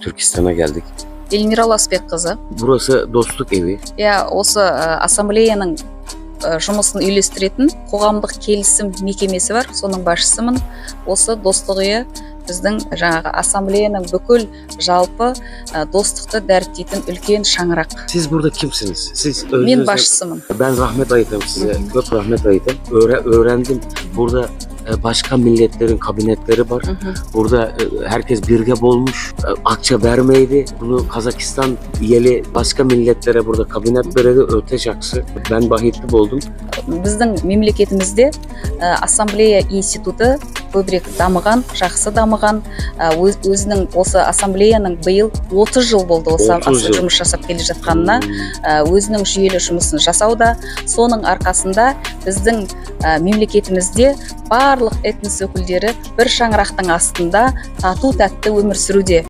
Türkistan'a geldik. эльмира ласбекқызы Burası dostluk evi. иә осы ә, ассамблеяның ә, жұмысын үйлестіретін қоғамдық келісім мекемесі бар соның басшысымын осы достық үйі біздің жаңағы ассамблеяның бүкіл жалпы ә, достықты дәріптейтін үлкен шаңырақ Siz burada kimsiniz? Siz мен басшысымын Ben rahmet ayırdım size. Çok rahmet ayırdım. Öğre- öğrendim. Burada e, başka milletlerin kabinetleri var. Мхм. Burada e, herkes birge olmuş. E, Akça vermeydi. Bunu Kazakistan yeli başka milletlere burada kabinet veredi. Öte. Ben bahitli oldum. біздің мемлекетімізде ассамблея институты көбірек дамыған жақсы дамыған өз, өзінің осы ассамблеяның биыл 30 жыл болды осы 30 жыл. жұмыс жасап келе жатқанына өзінің жүйелі жұмысын жасауда соның арқасында біздің мемлекетімізде барлық этнос өкілдері бір шаңырақтың астында тату тәтті өмір сүруде.